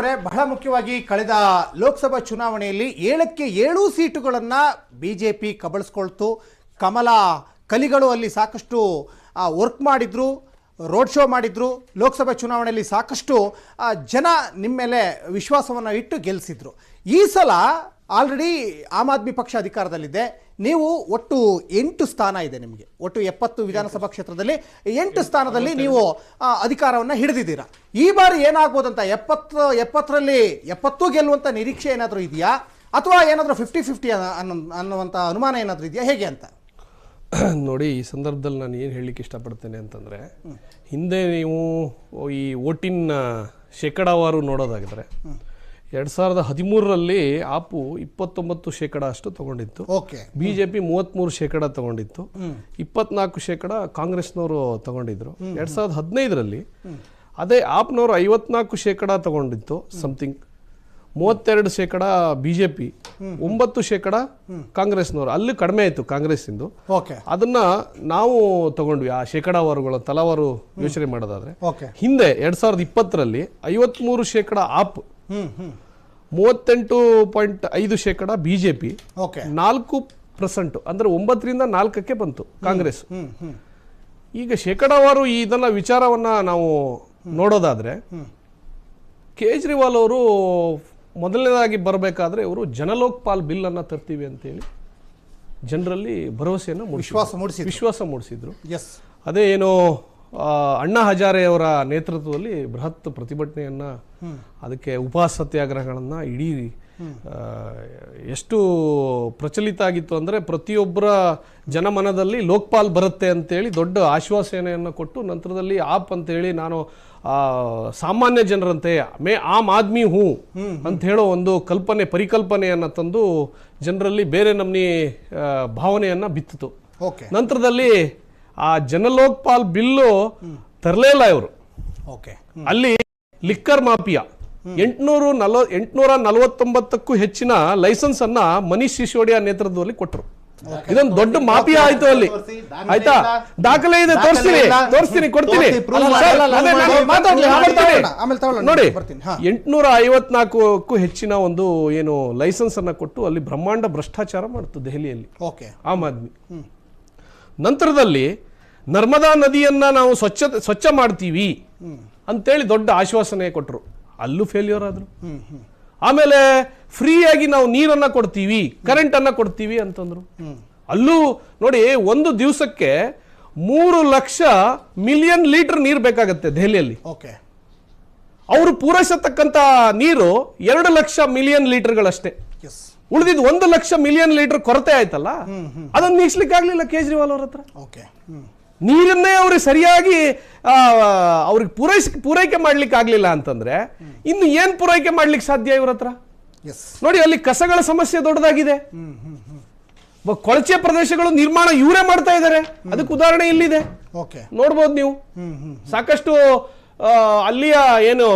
ಬಹಳ ಮುಖ್ಯವಾಗಿ ಕಳೆದ ಲೋಕಸಭಾ ಚುನಾವಣೆಯಲ್ಲಿ ಏಳಕ್ಕೆ ಏಳು ಸೀಟುಗಳನ್ನು ಬಿಜೆಪಿ ಕಬಳಿಸ್ಕೊಳ್ತು. ಕಮಲ ಕಲಿಗಳು ಅಲ್ಲಿ ಸಾಕಷ್ಟು ವರ್ಕ್ ಮಾಡಿದ್ರು ರೋಡ್ ಶೋ ಮಾಡಿದ್ರು. ಲೋಕಸಭಾ ಚುನಾವಣೆಯಲ್ಲಿ ಸಾಕಷ್ಟು ಜನ ನಿಮ್ಮ ಮೇಲೆ ವಿಶ್ವಾಸವನ್ನು ಇಟ್ಟು ಗೆಲ್ಲಿಸಿದ್ರು ಈ ಸಲ ಆಲ್ರೆಡಿ ಆಮ್ ಆದ್ಮಿ ಪಕ್ಷ ಅಧಿಕಾರದಲ್ಲಿದೆ. ನೀವು ಒಟ್ಟು ಎಂಟು ಸ್ಥಾನ ಇದೆ ನಿಮಗೆ. ಒಟ್ಟು ಎಪ್ಪತ್ತು ವಿಧಾನಸಭಾ ಕ್ಷೇತ್ರದಲ್ಲಿ ಎಂಟು ಸ್ಥಾನದಲ್ಲಿ ನೀವು ಅಧಿಕಾರವನ್ನು ಹಿಡಿದಿದ್ದೀರಾ. ಈ ಬಾರಿ ಏನಾಗ್ಬೋದಂತ ಎಪ್ಪತ್ತು ಎಪ್ಪತ್ತರಲ್ಲಿ ಎಪ್ಪತ್ತು ಗೆಲ್ಲುವಂಥ ನಿರೀಕ್ಷೆ ಏನಾದರೂ ಇದೆಯಾ? ಅಥವಾ ಏನಾದರೂ ಫಿಫ್ಟಿ ಫಿಫ್ಟಿ ಅನ್ನೋ ಅನ್ನುವಂಥ ಅನುಮಾನ ಏನಾದರೂ ಇದೆಯಾ? ಹೇಗೆ ಅಂತ? ನೋಡಿ ಈ ಸಂದರ್ಭದಲ್ಲಿ ನಾನು ಏನು ಹೇಳಲಿಕ್ಕೆ ಇಷ್ಟಪಡ್ತೇನೆ ಅಂತಂದರೆ ಹಿಂದೆ ನೀವು ಈ ಓಟಿನ ಶೇಕಡಾವಾರು ನೋಡೋದಾಗಿದ್ರೆ ಎರಡು ಸಾವಿರದ ಹದಿಮೂರರಲ್ಲಿ ಆಪು ಇಪ್ಪತ್ತೊಂಬತ್ತು ಶೇಕಡ ಅಷ್ಟು ತಗೊಂಡಿತ್ತು. ಓಕೆ. ಬಿ ಜೆ ಪಿ ಮೂವತ್ತ್ಮೂರು ಶೇಕಡ ತಗೊಂಡಿತ್ತು. ಇಪ್ಪತ್ನಾಲ್ಕು ಶೇಕಡ ಕಾಂಗ್ರೆಸ್ನವರು ತಗೊಂಡಿದ್ರು. ಎರಡು ಸಾವಿರದ ಹದಿನೈದರಲ್ಲಿ ಅದೇ ಆಪ್ನವರು ಐವತ್ನಾಲ್ಕು ಶೇಕಡ ತಗೊಂಡಿತ್ತು ಸಮಥಿಂಗ್ ಮೂವತ್ತೆರಡು ಶೇಕಡ ಬಿ ಜೆ ಪಿ ಒಂಬತ್ತು ಶೇಕಡ ಕಾಂಗ್ರೆಸ್ನವರು. ಅಲ್ಲಿ ಕಡಿಮೆ ಆಯಿತು ಕಾಂಗ್ರೆಸ್ಸಿಂದು. ಓಕೆ. ಅದನ್ನ ನಾವು ತಗೊಂಡ್ವಿ. ಆ ಶೇಕಡಾವಾರುಗಳ ತಲಾವಾರು ಯೋಚನೆ ಮಾಡೋದಾದ್ರೆ. ಓಕೆ. ಹಿಂದೆ ಎರಡ್ ಸಾವಿರದ ಇಪ್ಪತ್ತರಲ್ಲಿ ಐವತ್ಮೂರು ಶೇಕಡ ಆಪ್ ಮೂವತ್ತೆಂಟು ಪಾಯಿಂಟ್ ಐದು ಶೇಕಡ ಬಿಜೆಪಿ ಓಕೆ. ನಾಲ್ಕು ಪರ್ಸೆಂಟ್ ಅಂದ್ರೆ ಒಂಬತ್ತರಿಂದ ನಾಲ್ಕಕ್ಕೆ ಬಂತು ಕಾಂಗ್ರೆಸ್. ಈಗ ಶೇಕಡಾವಾರು ಇದನ್ನ ವಿಚಾರವನ್ನ ನಾವು ನೋಡೋದಾದ್ರೆ ಕೇಜ್ರಿವಾಲ್ ಅವರು ಮೊದಲನೇದಾಗಿ ಬರಬೇಕಾದ್ರೆ ಇವರು ಜನಲೋಕ್ಪಾಲ್ ಬಿಲ್ ಅನ್ನ ತರ್ತೀವಿ ಅಂತೇಳಿ ಜನರಲ್ಲಿ ಭರವಸೆಯನ್ನು ಮೂಡಿಸಿದ್ರು. ವಿಶ್ವಾಸ ಮೂಡಿಸಿದ್ರು. ವಿಶ್ವಾಸ ಮೂಡಿಸಿದ್ರು. ಎಸ್ ಅದೇ ಏನು ಅಣ್ಣಾ ಹಜಾರೆಯವರ ನೇತೃತ್ವದಲ್ಲಿ ಬೃಹತ್ ಪ್ರತಿಭಟನೆಯನ್ನ ಅದಕ್ಕೆ ಉಪವಾಸ ಸತ್ಯಾಗ್ರಹಗಳನ್ನ ಇಡೀ ಎಷ್ಟು ಪ್ರಚಲಿತ ಆಗಿತ್ತು ಅಂದ್ರೆ ಪ್ರತಿಯೊಬ್ಬರ ಜನಮನದಲ್ಲಿ ಲೋಕ್ಪಾಲ್ ಬರುತ್ತೆ ಅಂತೇಳಿ ದೊಡ್ಡ ಆಶ್ವಾಸನೆಯನ್ನು ಕೊಟ್ಟು ನಂತರದಲ್ಲಿ ಆಪ್ ಅಂತೇಳಿ ನಾನು ಸಾಮಾನ್ಯ ಜನರಂತೆ ಮೇ ಆಮ್ ಆದ್ಮಿ ಹೂ ಅಂತ ಹೇಳೋ ಒಂದು ಕಲ್ಪನೆ ಪರಿಕಲ್ಪನೆಯನ್ನ ತಂದು ಜನರಲ್ಲಿ ಬೇರೆ ನಮ್ನಿ ಭಾವನೆಯನ್ನು ಭಾವನೆಯನ್ನ ಬಿತ್ತಿತು. ಓಕೆ. ನಂತರದಲ್ಲಿ ಆ ಜನಲೋಕ್ಪಾಲ್ ಬಿಲ್ಲು ತರಲೇ ಇಲ್ಲ ಇವರು. ಓಕೆ. ಅಲ್ಲಿ ಲಿಕ್ಕರ್ ಮಾಫಿಯಾ. ಎಂಟುನೂರು ಎಂಟುನೂರ ಎಂಟ್ನೂರ ನಲವತ್ತೊಂಬತ್ತಕ್ಕೂ ಹೆಚ್ಚಿನ ಲೈಸೆನ್ಸ್ ಅನ್ನ ಮನೀಶ್ ಸಿಸೋಡಿಯಾ ನೇತೃತ್ವದಲ್ಲಿ ಕೊಟ್ಟರು. ಇದೊಂದು ದೊಡ್ಡ ಮಾಫಿಯಾ ಆಯ್ತು ಅಲ್ಲಿ. ಆಯ್ತಾ? ದಾಖಲೆ ಇದೆ ತೋರಿಸ್ತೀನಿ. ತೋರಿಸ್ತೀನಿ ಕೊಡ್ತೀನಿ. ನೋಡಿ ಎಂಟುನೂರ ಐವತ್ನಾಲ್ಕಕ್ಕೂ ಹೆಚ್ಚಿನ ಒಂದು ಏನು ಲೈಸೆನ್ಸ್ ಅನ್ನ ಕೊಟ್ಟು ಅಲ್ಲಿ ಬ್ರಹ್ಮಾಂಡ ಭ್ರಷ್ಟಾಚಾರ ಮಾಡ್ತು ದೆಹಲಿಯಲ್ಲಿ. ಓಕೆ. ಆಮ್ ಆದ್ಮಿ. ನಂತರದಲ್ಲಿ ನರ್ಮದಾ ನದಿಯನ್ನ ನಾವು ಸ್ವಚ್ಛ ಸ್ವಚ್ಛ ಮಾಡ್ತೀವಿ ಅಂತೇಳಿ ದೊಡ್ಡ ಆಶ್ವಾಸನೆ ಕೊಟ್ಟರು ಅಲ್ಲೂ ಫೇಲ್ಯೂರ್ ಆದರು. ಆಮೇಲೆ ಫ್ರೀಯಾಗಿ ನಾವು ನೀರನ್ನು ಕೊಡ್ತೀವಿ ಕರೆಂಟನ್ನು ಅನ್ನ ಕೊಡ್ತೀವಿ ಅಂತಂದರು. ಅಲ್ಲೂ ನೋಡಿ ಒಂದು ದಿವಸಕ್ಕೆ ಮೂರು ಲಕ್ಷ ಮಿಲಿಯನ್ ಲೀಟರ್ ನೀರು ಬೇಕಾಗತ್ತೆ ದೆಹಲಿಯಲ್ಲಿ. ಓಕೆ ಅವರು ಪೂರೈಸತಕ್ಕಂಥ ನೀರು ಎರಡು ಲಕ್ಷ ಮಿಲಿಯನ್ ಲೀಟರ್ಗಳಷ್ಟೇ ಉಳಿದಿದ್ದು ಒಂದು ಲಕ್ಷ ಮಿಲಿಯನ್ ಲೀಟರ್ ಕೊರತೆ ಆಯ್ತಲ್ಲ? ಅದನ್ನ ನೀಗ್ಸ್ಲಿಕ್ಕೆ ಆಗ್ಲಿಲ್ಲ ಕೇಜ್ರಿವಾಲ್ ಅವ್ರ ಹತ್ರ. ಓಕೆ ನೀರನ್ನೇ ಅವ್ರಿಗೆ ಸರಿಯಾಗಿ ಅವ್ರಿಗೆ ಪೂರೈಸ್ ಪೂರೈಕೆ ಮಾಡ್ಲಿಕ್ಕೆ ಆಗ್ಲಿಲ್ಲ ಅಂತಂದ್ರೆ ಇನ್ನು ಏನ್ ಪೂರೈಕೆ ಮಾಡ್ಲಿಕ್ಕೆ ಸಾಧ್ಯ ಇವ್ರ ಹತ್ರ? ಎಸ್ ನೋಡಿ ಅಲ್ಲಿ ಕಸಗಳ ಸಮಸ್ಯೆ ದೊಡ್ಡದಾಗಿದೆ. ಕೊಳಚೆ ಪ್ರದೇಶಗಳು ನಿರ್ಮಾಣ ಇವರೇ ಮಾಡ್ತಾ ಇದ್ದಾರೆ. ಅದಕ್ಕೆ ಉದಾಹರಣೆ ಇಲ್ಲಿದೆ. ಓಕೆ ನೋಡ್ಬೋದು ನೀವು. ಸಾಕಷ್ಟು ಅಲ್ಲಿಯ ಏನು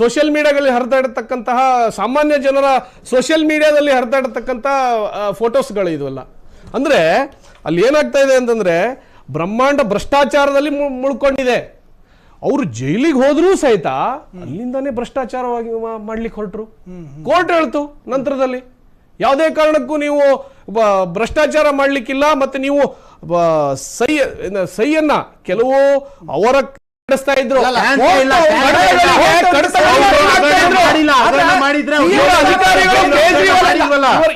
ಸೋಷಿಯಲ್ ಮೀಡಿಯಾಗಳಲ್ಲಿ ಹರಿದಾಡತಕ್ಕಂತಹ ಸಾಮಾನ್ಯ ಜನರ ಸೋಷಿಯಲ್ ಮೀಡಿಯಾದಲ್ಲಿ ಹರಿದಾಡತಕ್ಕಂತಹ ಫೋಟೋಸ್ಗಳು ಇದೆಲ್ಲ ಅಂದ್ರೆ ಅಲ್ಲಿ ಏನಾಗ್ತಾ ಇದೆ ಅಂತಂದರೆ ಬ್ರಹ್ಮಾಂಡ ಭ್ರಷ್ಟಾಚಾರದಲ್ಲಿ ಮುಳ್ಕೊಂಡಿದೆ. ಅವರು ಜೈಲಿಗೆ ಹೋದ್ರೂ ಸಹಿತ ಅಲ್ಲಿಂದಾನೇ ಭ್ರಷ್ಟಾಚಾರವಾಗಿ ಮಾಡ್ಲಿಕ್ಕೆ ಹೊರಟರು. ಕೋರ್ಟ್ ಹೇಳ್ತು ನಂತರದಲ್ಲಿ. ಯಾವುದೇ ಕಾರಣಕ್ಕೂ ನೀವು ಭ್ರಷ್ಟಾಚಾರ ಮಾಡಲಿಕ್ಕಿಲ್ಲ, ಮತ್ತು ನೀವು ಸೈ ಸೈಯನ್ನ ಕೆಲವು ಅವರ ನಡೆಸ್ತಾ ಇದ್ರು.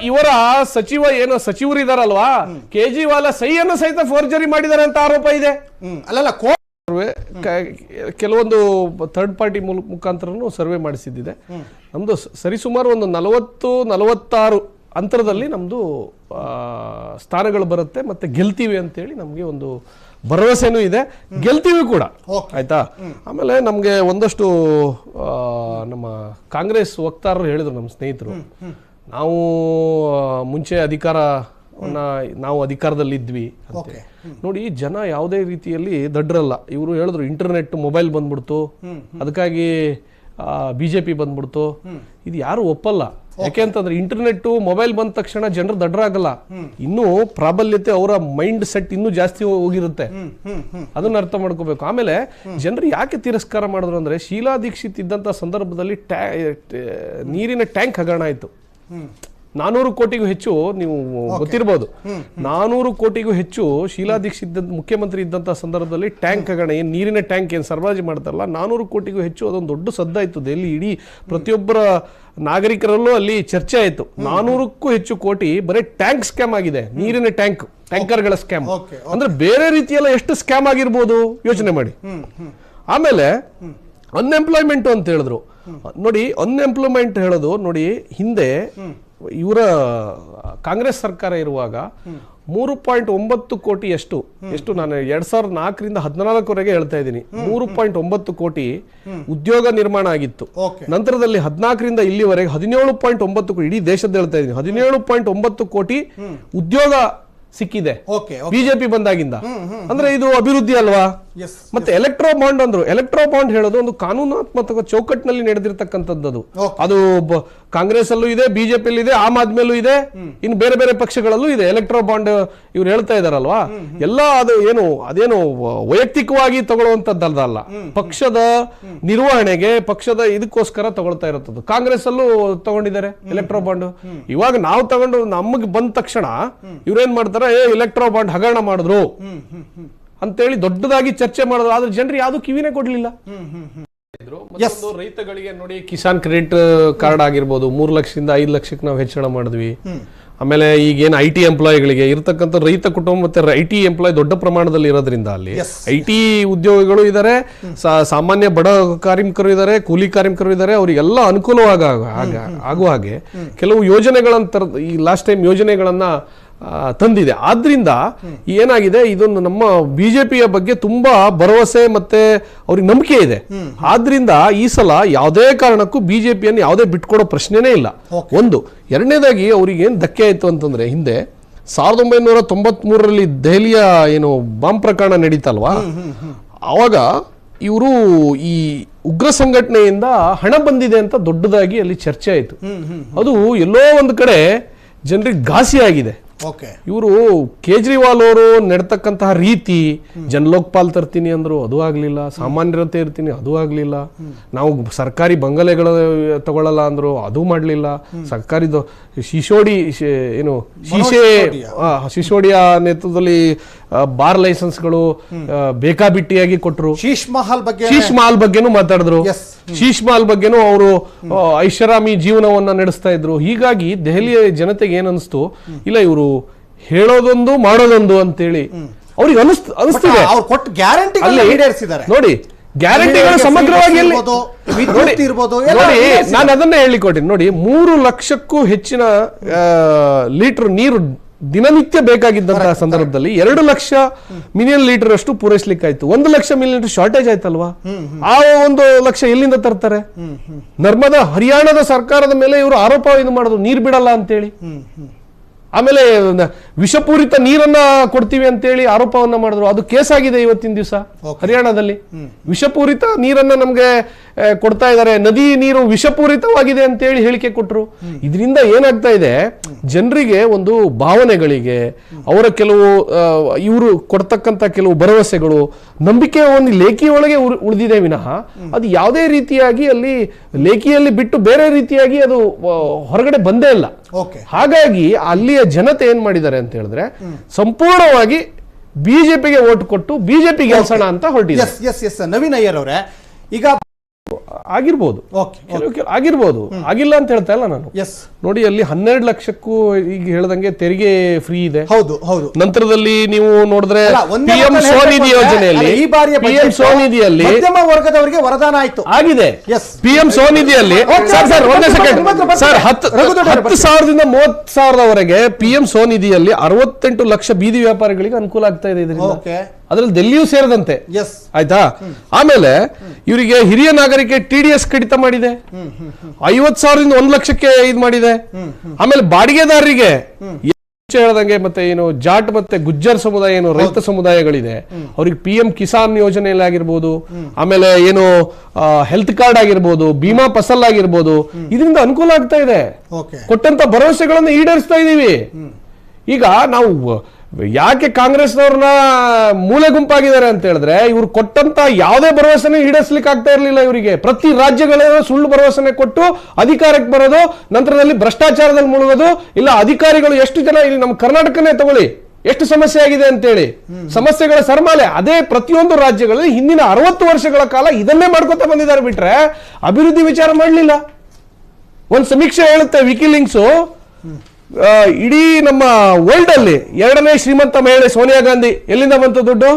ಇವರ ಸಚಿವ ಏನು ಸಚಿವರು ಇದಾರಲ್ವಾ? ಕೇಜ್ರಿವಾಲ್ ಸಹಿಯನ್ನು ಸಹಿತ ಫೋರ್ಜರಿ ಮಾಡಿದ್ದಾರೆ ಅಂತ ಆರೋಪ ಇದೆ. ಅಲ್ಲಲ್ಲ ಕೆಲವೊಂದು ಥರ್ಡ್ ಪಾರ್ಟಿ ಮುಖಾಂತರ ಸರ್ವೆ ಮಾಡಿಸಿದ್ದಿದೆ. ನಮ್ದು ಸರಿಸುಮಾರು ಒಂದು ನಲವತ್ತು ನಲವತ್ತಾರು ಅಂತರದಲ್ಲಿ ನಮ್ದು ಸ್ಥಾನಗಳು ಬರುತ್ತೆ ಮತ್ತೆ ಗೆಲ್ತೀವಿ ಅಂತೇಳಿ ನಮಗೆ ಒಂದು ಭರವಸೆನೂ ಇದೆ ಗೆಲ್ತೀವಿ ಕೂಡ. ಆಯ್ತಾ? ಆಮೇಲೆ ನಮಗೆ ಒಂದಷ್ಟು ನಮ್ಮ ಕಾಂಗ್ರೆಸ್ ವಕ್ತಾರರು ಹೇಳಿದ್ರು ನಮ್ಮ ಸ್ನೇಹಿತರು. ನಾವು ಮುಂಚೆ ಅಧಿಕಾರವನ್ನ ನಾವು ಅಧಿಕಾರದಲ್ಲಿದ್ವಿ ಅಂತ. ನೋಡಿ ಜನ ಯಾವುದೇ ರೀತಿಯಲ್ಲಿ ದಡ್ರಲ್ಲ. ಇವರು ಹೇಳಿದ್ರು ಇಂಟರ್ನೆಟ್ ಮೊಬೈಲ್ ಬಂದ್ಬಿಡ್ತು. ಅದಕ್ಕಾಗಿ ಬಿ ಜೆ ಪಿ ಬಂದ್ಬಿಡ್ತು. ಇದು ಯಾರು ಒಪ್ಪಲ್ಲ. ಯಾಕೆ ಅಂತಂದ್ರೆ ಇಂಟರ್ನೆಟ್ ಮೊಬೈಲ್ ಬಂದ ತಕ್ಷಣ ಜನರು ದಡ್ರಾಗಲ್ಲ. ಇನ್ನೂ ಪ್ರಾಬಲ್ಯತೆ ಅವರ ಮೈಂಡ್ ಸೆಟ್ ಇನ್ನೂ ಜಾಸ್ತಿ ಹೋಗಿರುತ್ತೆ. ಅದನ್ನ ಅರ್ಥ ಮಾಡ್ಕೋಬೇಕು. ಆಮೇಲೆ ಜನರು ಯಾಕೆ ತಿರಸ್ಕಾರ ಮಾಡಿದ್ರು ಅಂದ್ರೆ ಶೀಲಾ ದೀಕ್ಷಿತ್ ಇದ್ದಂತ ಸಂದರ್ಭದಲ್ಲಿ ನೀರಿನ ಟ್ಯಾಂಕ್ ಹಗರಣ ಆಯ್ತು. ನಾನೂರು ಕೋಟಿಗೂ ಹೆಚ್ಚು ನೀವು ಗೊತ್ತಿರಬಹುದು ನಾನೂರು ಕೋಟಿಗೂ ಹೆಚ್ಚು ಶೀಲಾ ದೀಕ್ಷಿತ್ ಮುಖ್ಯಮಂತ್ರಿ ಇದ್ದಂತ ಸಂದರ್ಭದಲ್ಲಿ ಟ್ಯಾಂಕ್ ಗಣ ಏನು ನೀರಿನ ಟ್ಯಾಂಕ್ ಏನು ಸರಬರಾಜು ಮಾಡ್ತಾರಲ್ಲ ನಾನೂರು ಕೋಟಿಗೂ ಹೆಚ್ಚು ಅದೊಂದು ದೊಡ್ಡ ಸದ್ದಾಯ್ತು ದೆಹಲಿ ಇಡೀ ಪ್ರತಿಯೊಬ್ಬರ ನಾಗರಿಕರಲ್ಲೂ ಅಲ್ಲಿ ಚರ್ಚೆ ಆಯಿತು. ನಾನೂರಕ್ಕೂ ಹೆಚ್ಚು ಕೋಟಿ ಬರೀ ಟ್ಯಾಂಕ್ ಸ್ಕ್ಯಾಮ್ ಆಗಿದೆ ನೀರಿನ ಟ್ಯಾಂಕ್ ಟ್ಯಾಂಕರ್ಗಳ ಸ್ಕ್ಯಾಮ್. ಅಂದ್ರೆ ಬೇರೆ ರೀತಿಯೆಲ್ಲ ಎಷ್ಟು ಸ್ಕ್ಯಾಮ್ ಆಗಿರ್ಬೋದು? ಯೋಚನೆ ಮಾಡಿ. ಆಮೇಲೆ ಅನ್ಎಂಪ್ಲಾಯ್ಮೆಂಟ್ ಅಂತ ಹೇಳಿದ್ರು. ನೋಡಿ ಅನ್ಎಂಪ್ಲಾಯ್ಮೆಂಟ್ ಹೇಳೋದು ನೋಡಿ ಹಿಂದೆ ಇವರ ಕಾಂಗ್ರೆಸ್ ಸರ್ಕಾರ ಇರುವಾಗ ಮೂರು ಪಾಯಿಂಟ್ ಒಂಬತ್ತು ಕೋಟಿ ಎಷ್ಟು? ಎಷ್ಟು ನಾನು ಎರಡ್ ಸಾವಿರದ ನಾಲ್ಕರಿಂದ ಹದಿನಾಲ್ಕವರೆಗೆ ಹೇಳ್ತಾ ಇದ್ದೀನಿ. ಮೂರು ಪಾಯಿಂಟ್ ಒಂಬತ್ತು ಕೋಟಿ ಉದ್ಯೋಗ ನಿರ್ಮಾಣ ಆಗಿತ್ತು. ನಂತರದಲ್ಲಿ ಹದಿನಾಲ್ಕರಿಂದ ಇಲ್ಲಿವರೆಗೆ ಹದಿನೇಳು ಪಾಯಿಂಟ್ ಒಂಬತ್ತು ಕೋಟಿ ಇಡೀ ದೇಶದ ಹೇಳ್ತಾ ಇದ್ದೀನಿ. ಹದಿನೇಳು ಪಾಯಿಂಟ್ ಒಂಬತ್ತು ಕೋಟಿ ಉದ್ಯೋಗ ಸಿಕ್ಕಿದೆ. ಬಿಜೆಪಿ ಬಂದಾಗಿಂದ. ಅಂದ್ರೆ ಇದು ಅಭಿವೃದ್ಧಿ ಅಲ್ವಾ? ಮತ್ತೆ ಎಲೆಕ್ಟ್ರೋ ಬಾಂಡ್ ಅಂದ್ರು. ಎಲೆಕ್ಟ್ರೋ ಬಾಂಡ್ ಹೇಳೋದು ಒಂದು ಕಾನೂನಾತ್ಮಕ ಚೌಕಟ್ಟಿನಲ್ಲಿ ನಡೆದಿರ್ತಕ್ಕಂಥದ್ದು ಅದು ಅದು ಕಾಂಗ್ರೆಸ್ ಅಲ್ಲೂ ಇದೆ ಬಿಜೆಪಿಯಲ್ಲೂ ಇದೆ ಆಮ್ ಆದ್ಮೇಲೂ ಇದೆ ಇನ್ನು ಬೇರೆ ಬೇರೆ ಪಕ್ಷಗಳಲ್ಲೂ ಇದೆ. ಎಲೆಕ್ಟ್ರೋ ಬಾಂಡ್ ಇವ್ರು ಹೇಳ್ತಾ ಇದಾರಲ್ವಾ? ಎಲ್ಲ ಅದು ಏನು ಅದೇನು ವೈಯಕ್ತಿಕವಾಗಿ ತಗೊಳ್ಳುವಂತದ್ದಲ್ಲ ಪಕ್ಷದ ನಿರ್ವಹಣೆಗೆ ಪಕ್ಷದ ಇದಕ್ಕೋಸ್ಕರ ತಗೊಳ್ತಾ ಇರುತ್ತದು ಕಾಂಗ್ರೆಸ್ ಅಲ್ಲೂ ತಗೊಂಡಿದ್ದಾರೆ ಎಲೆಕ್ಟ್ರೋ ಬಾಂಡ್ ಇವಾಗ ನಾವು ತಗೊಂಡು ನಮಗೆ ಬಂದ ತಕ್ಷಣ ಇವ್ರೇನ್ ಮಾಡ್ತಾರೆ ಏ ಎಲೆಕ್ಟ್ರೋ ಬಾಂಡ್ ಹಗರಣ ಮಾಡಿದ್ರು. ಅಂತೇಳಿ ದೊಡ್ಡದಾಗಿ ಚರ್ಚೆ ಮಾಡಿದ್ರು. ಆದ್ರೆ ಜನರು ಯಾವುದು ಕಿವಿನೇ ಕೊಡ್ಲಿಲ್ಲ. ರೈತಗಳಿಗೆ ನೋಡಿ ಕಿಸಾನ್ ಕ್ರೆಡಿಟ್ ಕಾರ್ಡ್ ಆಗಿರ್ಬೋದು ಮೂರು ಲಕ್ಷದಿಂದ ಐದು ಲಕ್ಷಕ್ಕೆ ನಾವು ಹೆಚ್ಚಳ ಮಾಡಿದ್ವಿ. ಆಮೇಲೆ ಈಗೇನು ಐ ಟಿ ಎಂಪ್ಲಾಯಿಗಳಿಗೆ ಇರತಕ್ಕಂಥ ರೈತ ಕುಟುಂಬ ಮತ್ತೆ ಐ ಟಿ ಎಂಪ್ಲಾಯ್ ದೊಡ್ಡ ಪ್ರಮಾಣದಲ್ಲಿ ಇರೋದ್ರಿಂದ ಅಲ್ಲಿ. ಐ ಟಿ ಉದ್ಯೋಗಿಗಳು ಇದ್ದಾರೆ ಸಾಮಾನ್ಯ ಬಡ ಕಾರ್ಮಿಕರು ಇದ್ದಾರೆ ಕೂಲಿ ಕಾರ್ಮಿಕರು ಇದ್ದಾರೆ ಅವರಿಗೆಲ್ಲ ಅನುಕೂಲವಾಗ ಆಗುವ ಹಾಗೆ. ಕೆಲವು ಯೋಜನೆಗಳಂತ ಈ ಲಾಸ್ಟ್ ಟೈಮ್ ಯೋಜನೆಗಳನ್ನ ತಂದಿದೆ. ಆದ್ರಿಂದ ಏನಾಗಿದೆ ಇದೊಂದು ನಮ್ಮ ಬಿಜೆಪಿಯ ಬಗ್ಗೆ ತುಂಬಾ ಭರವಸೆ ಮತ್ತೆ ಅವ್ರಿಗೆ ನಂಬಿಕೆ ಇದೆ. ಆದ್ರಿಂದ ಈ ಸಲ ಯಾವುದೇ ಕಾರಣಕ್ಕೂ ಬಿಜೆಪಿಯನ್ನು ಯಾವುದೇ ಬಿಟ್ಕೊಡೋ ಪ್ರಶ್ನೆನೇ ಇಲ್ಲ. ಒಂದು ಎರಡನೇದಾಗಿ ಅವ್ರಿಗೆ ಏನು ಧಕ್ಕೆ ಆಯಿತು ಅಂತಂದ್ರೆ ಹಿಂದೆ ಸಾವಿರದ ಒಂಬೈನೂರ ತೊಂಬತ್ ಮೂರರಲ್ಲಿ ದೆಹಲಿಯ ಏನು ಬಾಂಬ್ ಪ್ರಕರಣ ನಡೀತಲ್ವಾ? ಆವಾಗ ಇವರು ಈ ಉಗ್ರ ಸಂಘಟನೆಯಿಂದ ಹಣ ಬಂದಿದೆ ಅಂತ ದೊಡ್ಡದಾಗಿ ಅಲ್ಲಿ ಚರ್ಚೆ ಆಯಿತು. ಅದು ಎಲ್ಲೋ ಒಂದು ಕಡೆ ಜನರಿಗೆ ಘಾಸಿ ಆಗಿದೆ. ಇವರು ಕೇಜ್ರಿವಾಲ್ ಅವರು ನೆಡ್ತಕ್ಕಂತಹ ರೀತಿ ಜನಲೋಕ್ಪಾಲ್ ತರ್ತೀನಿ ಅಂದ್ರು ಅದು ಆಗ್ಲಿಲ್ಲ ಸಾಮಾನ್ಯರಂತೆ ಇರ್ತೀನಿ ಅದು ಆಗ್ಲಿಲ್ಲ. ನಾವು ಸರ್ಕಾರಿ ಬಂಗಲೆಗಳು ತಗೊಳ್ಳಲ್ಲ ಅಂದ್ರು ಅದು ಮಾಡ್ಲಿಲ್ಲ. ಸರ್ಕಾರಿ ಶಿಶೋಡಿ ಏನು ಶೀಶೆ ಶಿಶೋಡಿಯ ನೇತೃತ್ವದಲ್ಲಿ ಬಾರ್ ಲೈಸೆನ್ಸ್ಗಳು ಬೇಕಾಬಿಟ್ಟಿಯಾಗಿ ಕೊಟ್ಟರು ಶೀಶ್ ಮಹಲ್ ಬಗ್ಗೆ ಶೀಶ್ ಮಹಲ್ ಬಗ್ಗೆನೂ ಮಾತಾಡಿದ್ರು. ಶೀಶ್ ಮಹಲ್ ಬಗ್ಗೆನೂ ಅವರು ಐಷಾರಾಮಿ ಜೀವನವನ್ನ ನಡೆಸ್ತಾ ಇದ್ರು. ಹೀಗಾಗಿ ದೆಹಲಿಯ ಜನತೆಗೆ ಏನ್ ಅನಿಸ್ತು? ಇಲ್ಲ ಇವರು ಹೇಳೋದೊಂದು ಮಾಡೋದೊಂದು ಅಂತೇಳಿ. ಅವ್ರಿಗೆ ಅನಿಸ್ತು ಅನಿಸ್ತಿದೆ. ಅವ್ರು ಕೊಟ್ಟ ಗ್ಯಾರಂಟಿ ನೋಡಿ ಗ್ಯಾರಂಟಿಗಳು ಸಮಗ್ರವಾಗಿ ನೋಡಿ, ನಾನು ಅದನ್ನ ಹೇಳಿ ಕೊಟ್ಟಿನಿ ನಾನು ಅದನ್ನೇ ಹೇಳಿಕೊಟ್ಟಿನಿ ನೋಡಿ ಮೂರು ಲಕ್ಷಕ್ಕೂ ಹೆಚ್ಚಿನ ಲೀಟರ್ ನೀರು ದಿನನಿತ್ಯ ಬೇಕಾಗಿದ್ದಂತಹ ಸಂದರ್ಭದಲ್ಲಿ ಎರಡು ಲಕ್ಷ ಮಿಲಿಯನ್ ಲೀಟರ್ ಅಷ್ಟು ಪೂರೈಸ್ಲಿಕ್ಕಾಯ್ತು. ಒಂದು ಲಕ್ಷ ಮಿಲಿಯನ್ ಲೀಟರ್ ಶಾರ್ಟೇಜ್ ಆಯ್ತಲ್ವಾ? ಆ ಒಂದು ಲಕ್ಷ ಎಲ್ಲಿಂದ ತರ್ತಾರೆ? ನರ್ಮದಾ ಹರಿಯಾಣದ ಸರ್ಕಾರದ ಮೇಲೆ ಇವರು ಆರೋಪ ಇದು ಮಾಡೋದು ನೀರು ಬಿಡಲ್ಲ ಅಂತೇಳಿ. ಆಮೇಲೆ ವಿಷಪೂರಿತ ನೀರನ್ನ ಕೊಡ್ತೀವಿ ಅಂತೇಳಿ ಆರೋಪವನ್ನ ಮಾಡಿದ್ರು. ಅದು ಕೇಸ್ ಆಗಿದೆ ಇವತ್ತಿನ ದಿವಸ ಹರಿಯಾಣದಲ್ಲಿ. ವಿಷಪೂರಿತ ನೀರನ್ನ ನಮ್ಗೆ ಕೊಡ್ತಾ ಇದ್ದಾರೆ. ನದಿ ನೀರು ವಿಷಪೂರಿತವಾಗಿದೆ ಅಂತೇಳಿ ಹೇಳಿಕೆ ಕೊಟ್ಟರು ಇದರಿಂದ ಏನಾಗ್ತಾ ಇದೆ? ಜನರಿಗೆ ಒಂದು ಭಾವನೆಗಳಿಗೆ ಅವರ ಕೆಲವು ಇವರು ಕೊಡ್ತಕ್ಕಂಥ ಕೆಲವು ಭರವಸೆಗಳು ನಂಬಿಕೆ ಒಂದು ಲೇಖಿಯೊಳಗೆ ಉಳಿದಿದೆ ವಿನಃ ಅದು ಯಾವುದೇ ರೀತಿಯಾಗಿ ಅಲ್ಲಿ ಲೇಖಿಯಲ್ಲಿ ಬಿಟ್ಟು ಬೇರೆ ರೀತಿಯಾಗಿ ಅದು ಹೊರಗಡೆ ಬಂದೇ ಇಲ್ಲ. ಓಕೆ. ಹಾಗಾಗಿ ಅಲ್ಲಿಯ ಜನತೆ ಏನ್ ಮಾಡಿದ್ದಾರೆ ಅಂತ ಹೇಳಿದ್ರೆ ಸಂಪೂರ್ಣವಾಗಿ ಬಿಜೆಪಿಗೆ ಓಟ್ ಕೊಟ್ಟು ಬಿಜೆಪಿ ಗೆಲ್ಸೋಣ ಅಂತ ಹೊರಟಿದೆ S S S Naveen Iyer ಅವರೇ ಈಗ ಆಗಿರ್ಬೋದು. ಆಗಿರ್ಬೋದು. ಆಗಿಲ್ಲ ಅಂತ ಹೇಳ್ತಾ ಇಲ್ಲ ನಾನು. ಎಸ್ ನೋಡಿ ಅಲ್ಲಿ ಹನ್ನೆರಡು ಲಕ್ಷಕ್ಕೂ ಈಗ ಹೇಳ್ದಂಗೆ ತೆರಿಗೆ ಫ್ರೀ ಇದೆ. ಹೌದು ಹೌದು. ನಂತರದಲ್ಲಿ ನೀವು ನೋಡಿದ್ರೆ ಪಿಎಂ ಸ್ವನಿಧಿ ಯೋಜನೆಯಲ್ಲಿ ಈ ಬಾರಿಯ ಪಿಎಂ ಸ್ವನಿಧಿಯಲ್ಲಿ ಮಧ್ಯಮ ವರ್ಗದವರಿಗೆ ವರದಾನ ಆಯ್ತು. ಆಗಿದೆ. ಪಿಎಂ ಪಿ ಎಂ ಸ್ವನಿಧಿಯಲ್ಲಿ ಸರ್ ಸರ್ ಒಂದೇ ಸೆಕೆಂಡ್ ಬರ್ತೀನಿ, ಬರ್ತೀನಿ. ಸರ್ ಹತ್ತು ಹತ್ತು ಸಾವಿರದಿಂದ ಮೂವತ್ತು ಸಾವಿರದವರೆಗೆ ಪಿಎಂ ಸ್ವನಿಧಿಯಲ್ಲಿ ಅರವತ್ತೆಂಟು ಲಕ್ಷ ಬೀದಿ ವ್ಯಾಪಾರಿಗಳಿಗೆ ಅನುಕೂಲ ಆಗ್ತಾ ಇದೆ ಇದರಿಂದ. ಅದ್ರಲ್ಲಿ ದೆಲ್ಲಿಯೂ ಸೇರದಂತೆ. ಎಸ್ ಆಯ್ತಾ? ಆಮೇಲೆ ಇವರಿಗೆ ಹಿರಿಯ ನಾಗರಿಕ ಟಿ ಡಿ ಎಸ್ ಕಡಿತ ಮಾಡಿದೆ. ಐವತ್ ಸಾವಿರದಿಂದ ಒಂದ್ ಲಕ್ಷಕ್ಕೆ ಇದು ಮಾಡಿದೆ. ಆಮೇಲೆ ಬಾಡಿಗೆದಾರರಿಗೆ ಹೇಳದಂಗೆ ಮತ್ತೆ ಏನು ಜಾಟ್ ಮತ್ತೆ ಗುಜ್ಜರ್ ಸಮುದಾಯ ಏನು ರೈತ ಸಮುದಾಯಗಳಿದೆ. ಅವ್ರಿಗೆ ಪಿ ಎಂ ಕಿಸಾನ್ ಯೋಜನೆಯಲ್ಲಿ ಆಗಿರ್ಬೋದು ಆಮೇಲೆ ಏನು ಹೆಲ್ತ್ ಕಾರ್ಡ್ ಆಗಿರ್ಬೋದು ಭೀಮಾ ಫಸಲ್ ಆಗಿರ್ಬೋದು ಇದರಿಂದ ಅನುಕೂಲ ಆಗ್ತಾ ಇದೆ. ಕೊಟ್ಟಂತ ಭರವಸೆಗಳನ್ನು ಈಡೇರಿಸ್ತಾ ಇದೀವಿ. ಈಗ ನಾವು ಯಾಕೆ ಕಾಂಗ್ರೆಸ್ನವ್ರನ್ನ ಮೂಲೆ ಗುಂಪಾಗಿದ್ದಾರೆ ಅಂತ ಹೇಳಿದ್ರೆ ಇವ್ರು ಕೊಟ್ಟಂತ ಯಾವುದೇ ಭರವಸೆನೇ ಈಡೇರಿಸ್ಲಿಕ್ಕೆ ಆಗ್ತಾ ಇರಲಿಲ್ಲ ಇವರಿಗೆ. ಪ್ರತಿ ರಾಜ್ಯಗಳೇನೋ ಸುಳ್ಳು ಭರವಸೆನೆ ಕೊಟ್ಟು ಅಧಿಕಾರಕ್ಕೆ ಬರೋದು ನಂತರದಲ್ಲಿ ಭ್ರಷ್ಟಾಚಾರದಲ್ಲಿ ಮುಳುಗೋದು ಇಲ್ಲ ಅಧಿಕಾರಿಗಳು ಎಷ್ಟು ಜನ ಇಲ್ಲಿ ನಮ್ಮ ಕರ್ನಾಟಕನೇ ತಗೊಳ್ಳಿ ಎಷ್ಟು ಸಮಸ್ಯೆ ಆಗಿದೆ ಅಂತೇಳಿ. ಸಮಸ್ಯೆಗಳ ಸರ್ಮಾಲೆ ಅದೇ ಪ್ರತಿಯೊಂದು ರಾಜ್ಯಗಳಲ್ಲಿ ಹಿಂದಿನ ಅರವತ್ತು ವರ್ಷಗಳ ಕಾಲ ಇದನ್ನೇ ಮಾಡ್ಕೊತಾ ಬಂದಿದ್ದಾರೆ ಬಿಟ್ರೆ ಅಭಿವೃದ್ಧಿ ವಿಚಾರ ಮಾಡಲಿಲ್ಲ. ಒಂದು ಸಮೀಕ್ಷೆ ಹೇಳುತ್ತೆ ವಿಕಿಲಿಂಕ್ಸು ಆ, ಇಡೀ ನಮ್ಮ ವರ್ಲ್ಡ್ ಅಲ್ಲಿ ಎರಡನೇ ಶ್ರೀಮಂತ ಮಹಿಳೆ ಸೋನಿಯಾ ಗಾಂಧಿ ಎಲ್ಲಿಂದ ಬಂತು ದುಡ್ಡು?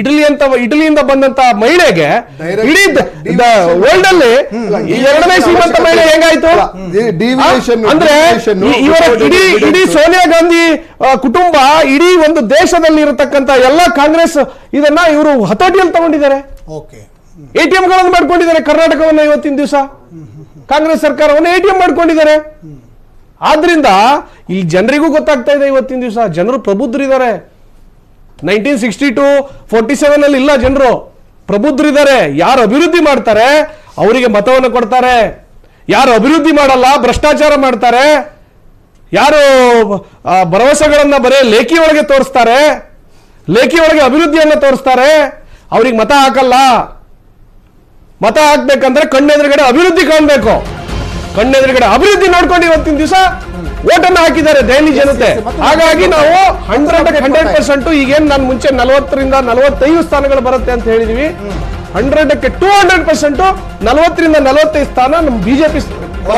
ಇಟಲಿ ಅಂತ ಇಟಲಿಯಿಂದ ಬಂದಂತ ಮಹಿಳೆಗೆ ಇಡೀ ವರ್ಲ್ಡ್ ಅಲ್ಲಿ ಎರಡನೇ ಶ್ರೀಮಂತ ಮಹಿಳೆ ಹೆಂಗಾಯ್ತು? ಅಂದ್ರೆ ಇವರ ಇಡೀ ಇಡೀ ಸೋನಿಯಾ ಗಾಂಧಿ ಕುಟುಂಬ ಇಡೀ ಒಂದು ದೇಶದಲ್ಲಿ ಇರತಕ್ಕಂತ ಎಲ್ಲಾ ಕಾಂಗ್ರೆಸ್ ಇದನ್ನ ಇವರು ಹತೋಟಿಯಲ್ಲಿ ತಗೊಂಡಿದ್ದಾರೆ. ಓಕೆ. ಎ ಟಿ ಗಳನ್ನು ಮಾಡ್ಕೊಂಡಿದ್ದಾರೆ ಕರ್ನಾಟಕವನ್ನ ಇವತ್ತಿನ ದಿವಸ. ಕಾಂಗ್ರೆಸ್ ಸರ್ಕಾರವನ್ನು ಎ ಟಿ ಎಂ ಮಾಡ್ಕೊಂಡಿದ್ದಾರೆ. ಆದ್ರಿಂದ ಇಲ್ಲಿ ಜನರಿಗೂ ಗೊತ್ತಾಗ್ತಾ ಇದೆ ಇವತ್ತಿನ ದಿವಸ. ಜನರು ಪ್ರಬುದ್ಧರಿದ್ದಾರೆ. Nineteen sixty two forty seven ಅಲ್ಲಿ ಇಲ್ಲ ಜನರು. ಪ್ರಬುದ್ಧರಿದ್ದಾರೆ. ಯಾರು ಅಭಿವೃದ್ಧಿ ಮಾಡ್ತಾರೆ, ಅವರಿಗೆ ಮತವನ್ನು ಕೊಡ್ತಾರೆ. ಯಾರು ಅಭಿವೃದ್ಧಿ ಮಾಡಲ್ಲ, ಭ್ರಷ್ಟಾಚಾರ ಮಾಡ್ತಾರೆ. ಯಾರು ಭರವಸೆಗಳನ್ನು ಲೇಖಿಯೊಳಗೆ ಲೇಖಿ ಒಳಗೆ ತೋರಿಸ್ತಾರೆ. ಲೇಖಿ ಒಳಗೆ ಅಭಿವೃದ್ಧಿಯನ್ನ ತೋರಿಸ್ತಾರೆ. ಅವ್ರಿಗೆ ಮತ ಹಾಕಲ್ಲ. ಮತ ಹಾಕ್ಬೇಕಂದ್ರೆ ಕಣ್ಣೆದುರುಗಡೆ ಅಭಿವೃದ್ಧಿ ಕಾಣ್ಬೇಕು. ಕಣ್ಣೆದುರುಗಡೆ ಅಭಿವೃದ್ಧಿ ನೋಡ್ಕೊಂಡು ಇವತ್ತಿನ ದಿವಸ ವೋಟನ್ನ ಹಾಕಿದ್ದಾರೆ ದೆಹಲಿ ಜನತೆ. ಹಾಗಾಗಿ ನಾವು ಹಂಡ್ರೆಡ್ ಹಂಡ್ರೆಡ್ ಪರ್ಸೆಂಟ್ ಈಗೇನು ನಾನು ಮುಂಚೆ ನಲವತ್ತರಿಂದ ನಲವತ್ತೈದು ಸ್ಥಾನಗಳು ಬರುತ್ತೆ ಅಂತ ಹೇಳಿದೀವಿ. ಹಂಡ್ರೆಡ್ಕ್ಕೆ ಟೂ ಹಂಡ್ರೆಡ್ ಪರ್ಸೆಂಟ್ ನಲವತ್ತರಿಂದ ನಲವತ್ತೈದು ಸ್ಥಾನ ನಮ್ಮ ಬಿಜೆಪಿ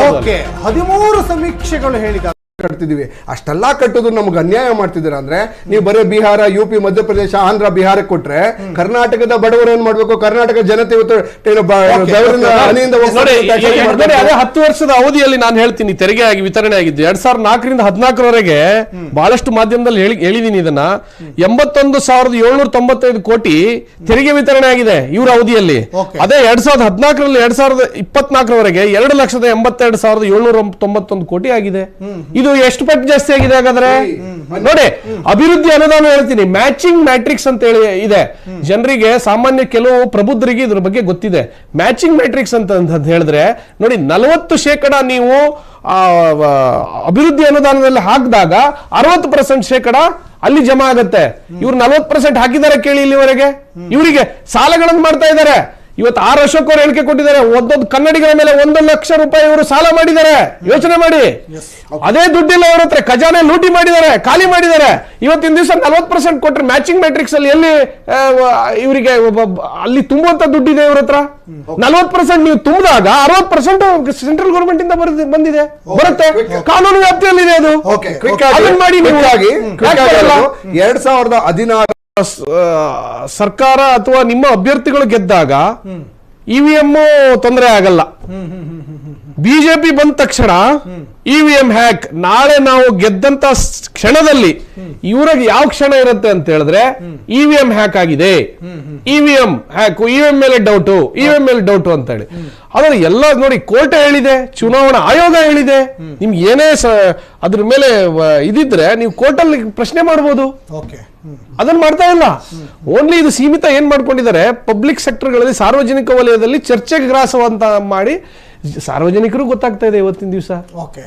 ಓಕೆ ಹದಿಮೂರು ಸಮೀಕ್ಷೆಗಳು ಹೇಳಿದ ಕಟ್ತಿದೀವಿ ಅಷ್ಟೆಲ್ಲ ಕಟ್ಟೋದು ನಮ್ಗೆ ಅನ್ಯಾಯ ಮಾಡ್ತಿದ್ದೀರಾ ಅಂದ್ರೆ ನೀವು ಬರೀ ಬಿಹಾರ ಯು ಪಿ ಮಧ್ಯಪ್ರದೇಶ ಆಂಧ್ರ ಬಿಹಾರಕ್ಕೆ ಕೊಟ್ರೆ ಕರ್ನಾಟಕದ ಬಡವರು ಏನ್ ಮಾಡ್ಬೇಕು? ಕರ್ನಾಟಕ ಜನತೆ ಹತ್ತು ವರ್ಷದ ಅವಧಿಯಲ್ಲಿ ನಾನು ಹೇಳ್ತೀನಿ ತೆರಿಗೆ ಆಗಿ ವಿತರಣೆ ಆಗಿದ್ದು. ಎರಡ್ ಸಾವಿರದ ನಾಲ್ಕರಿಂದ ಹದಿನಾಲ್ಕರವರೆಗೆ ಬಹಳಷ್ಟು ಮಾಧ್ಯಮದಲ್ಲಿ ಹೇಳಿ ಹೇಳಿದೀನಿ ಇದನ್ನ. ಎಂಬತ್ತೊಂದು ಸಾವಿರದ ಏಳ್ನೂರ ತೊಂಬತ್ತೈದು ಕೋಟಿ ತೆರಿಗೆ ವಿತರಣೆ ಆಗಿದೆ ಇವ್ರ ಅವಧಿಯಲ್ಲಿ. ಅದೇ ಎರಡ್ ಸಾವಿರದ ಹದಿನಾಲ್ಕರಲ್ಲಿ ಎರಡ್ ಸಾವಿರದ ಇಪ್ಪತ್ನಾಲ್ಕರವರೆಗೆ ಎರಡು ಲಕ್ಷದ ಎಂಬತ್ತೆರಡು ಸಾವಿರದ ಏಳ್ನೂರ ತೊಂಬತ್ತೊಂದು ಕೋಟಿ ಆಗಿದೆ. ಇದು ಎಷ್ಟು ಪಟ್ಟು ಜಾಸ್ತಿ ಆಗಿದೆ ಹಾಗಾದ್ರೆ? ನೋಡಿ ಅಭಿವೃದ್ಧಿ ಅನುದಾನ ಹೇಳ್ತೀನಿ. ಮ್ಯಾಚಿಂಗ್ ಮ್ಯಾಟ್ರಿಕ್ಸ್ ಅಂತ ಹೇಳಿ ಇದೆ. ಜನರಿಗೆ ಸಾಮಾನ್ಯ ಕೆಲವು ಪ್ರಬುದ್ಧರಿಗೆ ಇದ್ರ ಬಗ್ಗೆ ಗೊತ್ತಿದೆ. ಮ್ಯಾಚಿಂಗ್ ಮ್ಯಾಟ್ರಿಕ್ಸ್ ಅಂತ ಅಂತ ಹೇಳಿದ್ರೆ ನೋಡಿ ನಲವತ್ತು ಶೇಕಡ ನೀವು ಅಭಿವೃದ್ಧಿ ಅನುದಾನದಲ್ಲಿ ಹಾಕಿದಾಗ ಅರವತ್ತು ಪರ್ಸೆಂಟ್ ಶೇಕಡ ಅಲ್ಲಿ ಜಮಾ ಆಗುತ್ತೆ. ಇವ್ರು ನಲವತ್ತು ಪರ್ಸೆಂಟ್ ಹಾಕಿದ್ದಾರೆ ಕೇಳಿ ಇಲ್ಲಿವರೆಗೆ. ಇವರಿಗೆ ಸಾಲಗಳನ್ನು ಮಾಡ್ತಾ ಇದ್ದಾರೆ ಇವತ್ತು ಆರ್ ಅಶೋಕ್ ಅವರು ಹೇಳಿಕೆ ಕೊಟ್ಟಿದ್ದಾರೆ. ಒಂದೊಂದು ಕನ್ನಡಿಗರ ಮೇಲೆ ಒಂದು ಲಕ್ಷ ರೂಪಾಯಿ ಇವರು ಸಾಲ ಮಾಡಿದ್ದಾರೆ. ಯೋಚನೆ ಮಾಡಿ. ಅದೇ ದುಡ್ಡಿಲ್ಲ ಅವ್ರ ಹತ್ರ ಖಜಾನೆ ಲೂಟಿ ಮಾಡಿದ್ದಾರೆ ಖಾಲಿ ಮಾಡಿದ್ದಾರೆ. ಇವತ್ತಿನ ದಿವಸ ನಲ್ವತ್ತು ಪರ್ಸೆಂಟ್ ಕೊಟ್ಟರೆ ಮ್ಯಾಚಿಂಗ್ ಮ್ಯಾಟ್ರಿಕ್ಸ್ ಅಲ್ಲಿ ಎಲ್ಲಿ ಇವರಿಗೆ ಅಲ್ಲಿ ತುಂಬುವಂತ ದುಡ್ಡಿದೆ ಇವ್ರ ಹತ್ರ. ನಲ್ವತ್ತು ಪರ್ಸೆಂಟ್ ನೀವು ತುಂಬಿದಾಗ ಅರವತ್ ಪರ್ಸೆಂಟ್ ಸೆಂಟ್ರಲ್ ಗವರ್ಮೆಂಟ್ ಇಂದ ಬರುತ್ತೆ ಬಂದಿದೆ. ಬರುತ್ತೆ. ಕಾನೂನು ವ್ಯಾಪ್ತಿಯಲ್ಲಿದೆ ಅದು. ಅದನ್ನ ಮಾಡಿ ನೀವು ಎರಡ್ ಸಾವಿರದ ಹದಿನಾರು ಸರ್ಕಾರ ಅಥವಾ ನಿಮ್ಮ ಅಭ್ಯರ್ಥಿಗಳು ಗೆದ್ದಾಗ ಇವಿಎಂ ತೊಂದರೆ ಆಗಲ್ಲ. ಬಿಜೆಪಿ ಬಂದ ತಕ್ಷಣ ಇವಿಎಂ ಹ್ಯಾಕ್ ನಾಳೆ ನಾವು ಗೆದ್ದಂತ ಕ್ಷಣದಲ್ಲಿ ಇವ್ರಿಗೆ ಯಾವ ಕ್ಷಣ ಇರುತ್ತೆ ಅಂತ ಹೇಳಿದ್ರೆ ಇವಿಎಂ ಹ್ಯಾಕ್ ಆಗಿದೆ. ಇವಿಎಂ ಹ್ಯಾಕ್ ಇವಿಎಂ ಮೇಲೆ ಡೌಟು ಇವಿಎಂ ಮೇಲೆ ಡೌಟು ಅಂತ ಹೇಳಿ. ಆದ್ರೆ ಎಲ್ಲ ನೋಡಿ ಕೋರ್ಟ್ ಹೇಳಿದೆ ಚುನಾವಣಾ ಆಯೋಗ ಹೇಳಿದೆ. ನಿಮ್ಗೆ ಏನೇ ಅದ್ರ ಮೇಲೆ ಇದಿದ್ರೆ ನೀವು ಕೋರ್ಟಲ್ಲಿ ಪ್ರಶ್ನೆ ಮಾಡಬಹುದು ಓಕೆ. ಅದನ್ನ ಮಾಡ್ತಾ ಇಲ್ಲ. ಓನ್ಲಿ ಇದು ಸೀಮಿತ ಏನ್ ಮಾಡ್ಕೊಂಡಿದ್ದಾರೆ ಪಬ್ಲಿಕ್ ಸೆಕ್ಟರ್ಗಳಲ್ಲಿ ಸಾರ್ವಜನಿಕ ವಲಯದಲ್ಲಿ ಚರ್ಚೆಗೆ ಗ್ರಾಸವಂತ ಮಾಡಿ ಸಾರ್ವಜನಿಕರು ಗೊತ್ತಾಗ್ತಾ ಇದೆ ಇವತ್ತಿನ ದಿವಸ. ಓಕೆ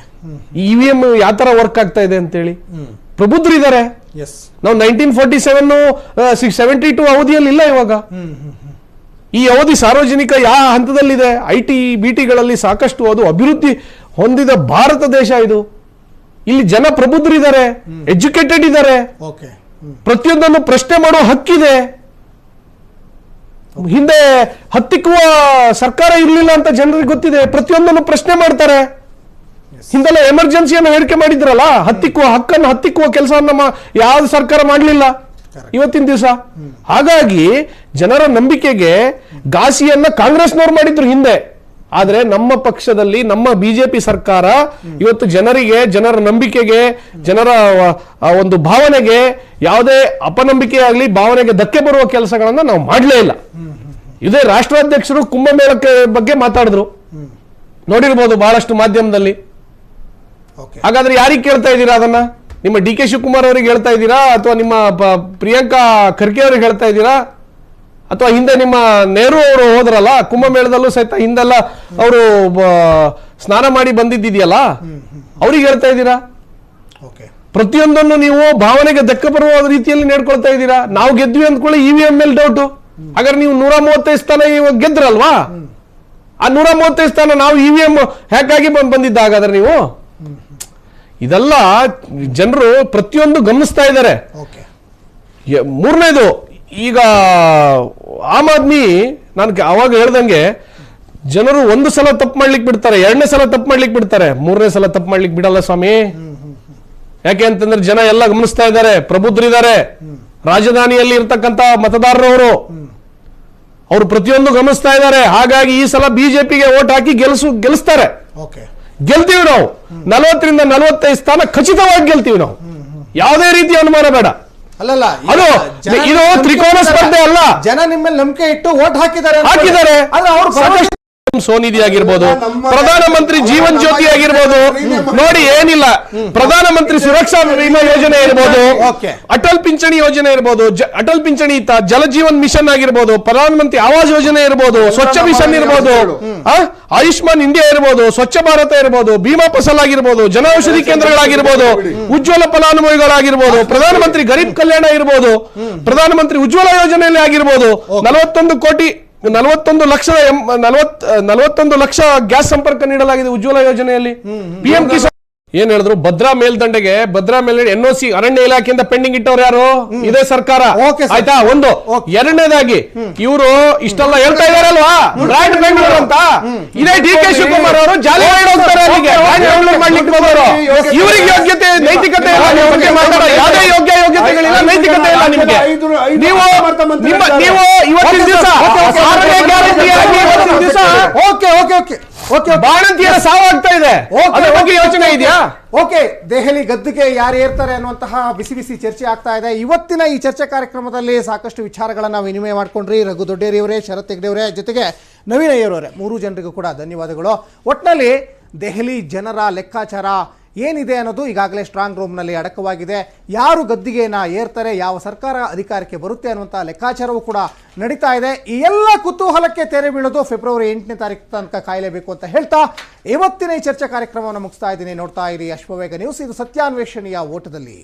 ಇ ವಿ ಎಂ ಯಾವ ತರ ವರ್ಕ್ ಆಗ್ತಾ ಇದೆ ಅಂತೇಳಿ. ಹೇಳಿ ಎಸ್ ನಾವು nineteen forty seven six seventy two ಅವಧಿಯಲ್ಲಿ ಇಲ್ಲ ಇವಾಗ. ಈ ಅವಧಿ ಸಾರ್ವಜನಿಕ ಯಾವ ಹಂತದಲ್ಲಿದೆ? ಐ ಟಿ ಬಿ ಟಿಗಳಲ್ಲಿ ಸಾಕಷ್ಟು ಅದು ಅಭಿವೃದ್ಧಿ ಹೊಂದಿದ ಭಾರತ ದೇಶ ಇದು. ಇಲ್ಲಿ ಜನ ಪ್ರಬುದ್ಧರಿದ್ದಾರೆ ಎಜುಕೇಟೆಡ್ ಇದ್ದಾರೆ. ಓಕೆ ಪ್ರತಿಯೊಂದನ್ನು ಪ್ರಶ್ನೆ ಮಾಡೋ ಹಕ್ಕಿದೆ. ಹಿಂದೆ ಹತ್ತಿಕ್ಕುವ ಸರ್ಕಾರ ಇರಲಿಲ್ಲ ಅಂತ ಜನರಿಗೆ ಗೊತ್ತಿದೆ. ಪ್ರತಿಯೊಂದನ್ನು ಪ್ರಶ್ನೆ ಮಾಡ್ತಾರೆ. ಹಿಂದೆಲ್ಲ ಎಮರ್ಜೆನ್ಸಿಯನ್ನು ಹೇಳಿಕೆ ಮಾಡಿದ್ರಲ್ಲ? ಹತ್ತಿಕ್ಕುವ ಹಕ್ಕನ್ನು ಹತ್ತಿಕ್ಕುವ ಕೆಲಸ ನಮ್ಮ ಯಾವ್ದು ಸರ್ಕಾರ ಮಾಡಲಿಲ್ಲ ಇವತ್ತಿನ ದಿವಸ. ಹಾಗಾಗಿ ಜನರ ನಂಬಿಕೆಗೆ ಘಾಸಿಯನ್ನ ಕಾಂಗ್ರೆಸ್ನವ್ರು ಮಾಡಿದ್ರು ಹಿಂದೆ. ಆದ್ರೆ ನಮ್ಮ ಪಕ್ಷದಲ್ಲಿ ನಮ್ಮ ಬಿಜೆಪಿ ಸರ್ಕಾರ ಇವತ್ತು ಜನರಿಗೆ ಜನರ ನಂಬಿಕೆಗೆ ಜನರ ಒಂದು ಭಾವನೆಗೆ ಯಾವುದೇ ಅಪನಂಬಿಕೆ ಆಗಲಿ ಭಾವನೆಗೆ ಧಕ್ಕೆ ಬರುವ ಕೆಲಸಗಳನ್ನ ನಾವು ಮಾಡಲೇ ಇಲ್ಲ. ಇದೇ ರಾಷ್ಟ್ರಾಧ್ಯಕ್ಷರು ಕುಂಭಮೇಳಕ್ಕೆ ಬಗ್ಗೆ ಮಾತಾಡಿದ್ರು. ನೋಡಿರ್ಬೋದು ಬಹಳಷ್ಟು ಮಾಧ್ಯಮದಲ್ಲಿ. ಹಾಗಾದ್ರೆ ಯಾರಿಗೆ ಕೇಳ್ತಾ ಇದ್ದೀರಾ ಅದನ್ನ? ನಿಮ್ಮ ಡಿ ಕೆ ಶಿವಕುಮಾರ್ ಅವರಿಗೆ ಹೇಳ್ತಾ ಇದ್ದೀರಾ? ಅಥವಾ ನಿಮ್ಮ ಪ್ರಿಯಾಂಕಾ ಖರ್ಗೆ ಅವ್ರಿಗೆ ಹೇಳ್ತಾ ಇದ್ದೀರಾ? ಅಥವಾ ಹಿಂದೆ ನಿಮ್ಮ ನೆಹರು ಅವರು ಹೋದ್ರಲ್ಲ ಕುಂಭಮೇಳದಲ್ಲೂ ಸಹಿತ ಹಿಂದೆಲ್ಲ ಅವರು ಸ್ನಾನ ಮಾಡಿ ಬಂದಿದ್ದಿದೆಯಲ್ಲ? ಅವ್ರಿಗೆ ಹೇಳ್ತಾ ಇದ್ದೀರಾ? ಓಕೆ. ಪ್ರತಿಯೊಂದನ್ನು ನೀವು ಭಾವನೆಗೆ ಧಕ್ಕೆ ಬರುವ ರೀತಿಯಲ್ಲಿ ನೋಡ್ಕೊಳ್ತಾ ಇದ್ದೀರಾ? ನಾವು ಗೆದ್ವಿ ಅಂದ್ಕೊಳ್ಳಿ E V M L doubt ಹಾಗಾದ್ರೆ ನೀವು ನೂರ ಮೂವತ್ತೈದು ಸ್ಥಾನ ಇವಾಗ ಗೆದ್ರಲ್ವಾ? ಆ ನೂರ ಮೂವತ್ತೈದು ಸ್ಥಾನ ನಾವು ಇ ವಿ ಎಂ ಹ್ಯಾಕಾಗಿ ಬಂದು ಬಂದಿದ್ದ ಹಾಗಾದ್ರೆ ನೀವು? ಇದೆಲ್ಲ ಜನರು ಪ್ರತಿಯೊಂದು ಗಮನಿಸ್ತಾ ಇದ್ದಾರೆ. ಮೂರನೇದು ಈಗ ಆಮ್ ಆದ್ಮಿ ನಾನು ಅವಾಗ ಹೇಳ್ದಂಗೆ ಜನರು ಒಂದು ಸಲ ತಪ್ಪು ಮಾಡ್ಲಿಕ್ಕೆ ಬಿಡ್ತಾರೆ ಎರಡನೇ ಸಲ ತಪ್ಪು ಮಾಡ್ಲಿಕ್ಕೆ ಬಿಡ್ತಾರೆ. ಮೂರನೇ ಸಲ ತಪ್ಪು ಮಾಡ್ಲಿಕ್ಕೆ ಬಿಡಲ್ಲ ಸ್ವಾಮಿ. ಯಾಕೆ ಅಂತಂದ್ರೆ ಜನ ಎಲ್ಲ ಗಮನಿಸ್ತಾ ಇದ್ದಾರೆ ಪ್ರಬುದ್ಧರಿದ್ದಾರೆ. ರಾಜಧಾನಿಯಲ್ಲಿ ಇರ್ತಕ್ಕಂತ ಮತದಾರರವರು ಅವರು ಪ್ರತಿಯೊಂದು ಗಮನಿಸ್ತಾ ಇದ್ದಾರೆ. ಹಾಗಾಗಿ ಈ ಸಲ ಬಿಜೆಪಿಗೆ ಓಟ್ ಹಾಕಿ ಗೆಲ್ಸು ಗೆಲ್ಸ್ತಾರೆ. ಓಕೆ. ಗೆಲ್ತೀವಿ ನಾವು. ನಲವತ್ತರಿಂದ ನಲವತ್ತೈದು ಸ್ಥಾನ ಖಚಿತವಾಗಿ ಗೆಲ್ತೀವಿ ನಾವು. ಯಾವುದೇ ರೀತಿ ಅನುಮಾನ ಬೇಡ. ಅಲ್ಲಲ್ಲ ಇದು ತ್ರಿಕೋನ ಸ್ಪರ್ಧೆ ಅಲ್ಲ. ಜನ ನಿಮ್ಮಲ್ಲಿ ನಂಬಿಕೆ ಇಟ್ಟು ಓಟ್ ಹಾಕಿದ್ದಾರೆ ಹಾಕಿದ್ದಾರೆ ಆದ್ರೆ ಅವ್ರು ಸೋನಿಧಿ ಆಗಿರ್ಬೋದು ಪ್ರಧಾನಮಂತ್ರಿ ಜೀವನ್ ಜ್ಯೋತಿ ಆಗಿರ್ಬೋದು ನೋಡಿ ಏನಿಲ್ಲ ಪ್ರಧಾನಮಂತ್ರಿ ಸುರಕ್ಷಾ ವಿಮಾ ಯೋಜನೆ ಇರ್ಬೋದು. ಅಟಲ್ ಪಿಂಚಣಿ ಯೋಜನೆ ಇರ್ಬೋದು ಅಟಲ್ ಪಿಂಚಣಿ ಇತ್ತ ಜಲಜೀವನ್ ಮಿಷನ್ ಆಗಿರ್ಬೋದು ಪ್ರಧಾನಮಂತ್ರಿ ಆವಾಸ್ ಯೋಜನೆ ಇರ್ಬೋದು ಸ್ವಚ್ಛ ಮಿಷನ್ ಇರ್ಬೋದು ಆ? ಆಯುಷ್ಮಾನ್ ಇಂಡಿಯಾ ಇರ್ಬೋದು ಸ್ವಚ್ಛ ಭಾರತ ಇರ್ಬೋದು ಭೀಮಾ ಫಸಲ್ ಆಗಿರ್ಬೋದು ಜನೌಷಧಿ ಕೇಂದ್ರಗಳಾಗಿರ್ಬೋದು ಉಜ್ವಲ ಫಲಾನುಭವಿಗಳಾಗಿರ್ಬೋದು ಪ್ರಧಾನಮಂತ್ರಿ ಗರೀಬ್ ಕಲ್ಯಾಣ ಇರ್ಬೋದು ಪ್ರಧಾನಮಂತ್ರಿ ಉಜ್ವಲ ಯೋಜನೆಯಲ್ಲಿ ಆಗಿರ್ಬೋದು ನಲವತ್ತೊಂದು ಕೋಟಿ ನಲವತ್ತೊಂದು ಲಕ್ಷ ನಲವತ್ತೊಂದು ಲಕ್ಷ ಗ್ಯಾಸ್ ಸಂಪರ್ಕ ನೀಡಲಾಗಿದೆ ಉಜ್ವಲ ಯೋಜನೆಯಲ್ಲಿ. ಪಿಎಂ ಕಿಸಾನ್ ಏನ್ ಹೇಳಿದ್ರು? ಭದ್ರಾ ಮೇಲ್ದಂಡೆಗೆ ಭದ್ರಾ ಮೇಲ್ ಎನ್ ಒ ಸಿ ಅರಣ್ಯ ಇಲಾಖೆಯಿಂದ ಪೆಂಡಿಂಗ್ ಇಟ್ಟವ್ರು ಯಾರು? ಇದೇ ಸರ್ಕಾರ. ಆಯ್ತಾ? ಒಂದು. ಎರಡನೇದಾಗಿ ಇವರು ಇಷ್ಟೆಲ್ಲ ಹೇಳ್ತಾ ಇದಾರಲ್ವಾ? ಬ್ರ್ಯಾಂಡ್ ಬೆಂಗಳೂರು ಅಂತ. ಇದೇ ಡಿ ಕೆ ಶಿವಕುಮಾರ್ ಅವರು ಜಾಲಿ ಹೋಗ್ತಾರೆ ಇವ್ರಿಗೆ ಯೋಗ್ಯತೆ ನೈತಿಕತೆ ಇಲ್ಲ ಯಾವುದೇ ಯೋಗ್ಯ ಯೋಗ್ಯತೆಗಳಿಲ್ಲ ನೈತಿಕತೆ ಇಲ್ಲ ನಿಮಗೆ. ನೀವು ನೀವು ಇವತ್ತಿನ ದಿವಸ ಓಕೆ ಓಕೆ ಓಕೆ ಓಕೆ ಬಾಣಂತಿಯರ ಸಾವಾಗ್ತಾ ಇದೆ. ಬಗ್ಗೆ ಯೋಚನೆ ಇದೆಯಾ? ಓಕೆ ದೆಹಲಿ ಗದ್ದುಗೆ ಯಾರು ಏರ್ತಾರೆ ಅನ್ನುವಂತಹ ಬಿಸಿ ಬಿಸಿ ಚರ್ಚೆ ಆಗ್ತಾ ಇದೆ. ಇವತ್ತಿನ ಈ ಚರ್ಚೆ ಕಾರ್ಯಕ್ರಮದಲ್ಲಿ ಸಾಕಷ್ಟು ವಿಚಾರಗಳನ್ನ ವಿನಿಮಯ ಮಾಡ್ಕೊಂಡ್ರಿ. ರಘು ದೊಡ್ಡೇರಿಯವರೇ ಶರತ್ ಹೆಗ್ಡೆಯವರೇ ಜೊತೆಗೆ ನವೀನ ಅಯ್ಯರವರೇ. ಮೂರು ಜನರಿಗೂ ಕೂಡ ಧನ್ಯವಾದಗಳು. ಒಟ್ಟಿನಲ್ಲಿ ದೆಹಲಿ ಜನರ ಲೆಕ್ಕಾಚಾರ ಏನಿದೆ ಅನ್ನೋದು ಈಗಾಗಲೇ ಸ್ಟ್ರಾಂಗ್ ರೂಮ್ನಲ್ಲಿ ಅಡಕವಾಗಿದೆ. ಯಾರು ಗದ್ದಿಗೆನ ಏರ್ತಾರೆ, ಯಾವ ಸರ್ಕಾರ ಅಧಿಕಾರಕ್ಕೆ ಬರುತ್ತೆ ಅನ್ನುವಂಥ ಲೆಕ್ಕಾಚಾರವೂ ಕೂಡ ನಡೀತಾ ಇದೆ. ಈ ಎಲ್ಲ ಕುತೂಹಲಕ್ಕೆ ತೆರೆ ಬೀಳೋದು ಫೆಬ್ರವರಿ ಎಂಟನೇ ತಾರೀಕು ತನಕ ಕಾಯಲೇಬೇಕು ಅಂತ ಹೇಳ್ತಾ ಇವತ್ತಿನ ಈ ಚರ್ಚಾ ಕಾರ್ಯಕ್ರಮವನ್ನು ಮುಗಿಸ್ತಾ ಇದ್ದೀನಿ. ನೋಡ್ತಾ ಇರಿ ಅಶ್ವವೇಗ ನ್ಯೂಸ್. ಇದು ಸತ್ಯಾನ್ವೇಷಣೆಯ ಓಟದಲ್ಲಿ.